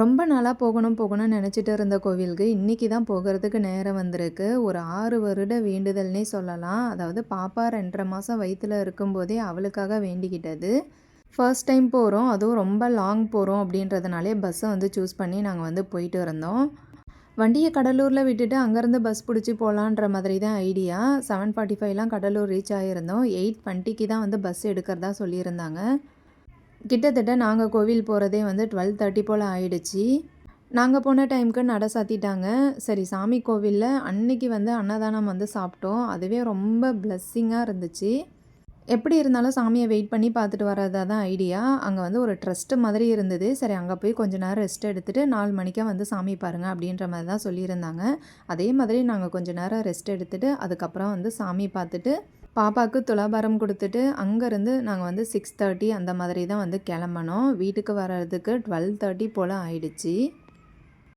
ரொம்ப நாளாக போகணும் போகணும்னு நினச்சிட்டு இருந்த கோவிலுக்கு இன்றைக்கி தான் போகிறதுக்கு நேரம் வந்திருக்கு. ஒரு ஆறு வருட வேண்டுதல்னே சொல்லலாம். அதாவது பாப்பா ரெண்டரை மாதம் வயிற்றில் இருக்கும்போதே அவளுக்காக வேண்டிக்கிட்டது. ஃபர்ஸ்ட் டைம் போகிறோம் அதுவும் ரொம்ப லாங் போகிறோம் அப்படின்றதுனாலே பஸ்ஸை வந்து சூஸ் பண்ணி நாங்கள் வந்து போயிட்டு இருந்தோம். வண்டியை கடலூரில் விட்டுட்டு அங்கேருந்து பஸ் பிடிச்சி போகலான்ற மாதிரி தான் ஐடியா செவன் ஃபார்ட்டி ஃபைவ்லாம் கடலூர் ரீச் ஆகியிருந்தோம் எயிட் டுவெண்ட்டிக்கு தான் வந்து பஸ் எடுக்கிறதா சொல்லியிருந்தாங்க. கிட்டத்தட்ட நாங்கள் கோவில் போகிறதே வந்து டுவெல் தேர்ட்டி போல் ஆயிடுச்சு. நாங்கள் போன டைமுக்கு நட சாத்திட்டாங்க. சரி சாமி கோவிலில் அன்னைக்கு வந்து அன்னதானம் வந்து சாப்பிட்டோம். அதுவே ரொம்ப பிளஸ்ஸிங்காக இருந்துச்சு. எப்படி இருந்தாலும் சாமியை வெயிட் பண்ணி பார்த்துட்டு வரதா தான் ஐடியா அங்கே வந்து ஒரு ட்ரஸ்ட்டு மாதிரி இருந்தது. சரி அங்கே போய் கொஞ்ச நேரம் ரெஸ்ட் எடுத்துகிட்டு நாலு மணிக்கே வந்து சாமி பாருங்கள் அப்படின்ற மாதிரி தான் சொல்லியிருந்தாங்க. அதே மாதிரி நாங்கள் கொஞ்ச நேரம் ரெஸ்ட் எடுத்துகிட்டு அதுக்கப்புறம் வந்து சாமி பார்த்துட்டு பாப்பாவுக்கு துலாபாரம் கொடுத்துட்டு அங்கேருந்து நாங்கள் வந்து சிக்ஸ் தேர்ட்டி அந்த மாதிரி தான் வந்து கிளம்பணும் வீட்டுக்கு வர்றதுக்கு டுவெல் தேர்ட்டி போல் ஆயிடுச்சு.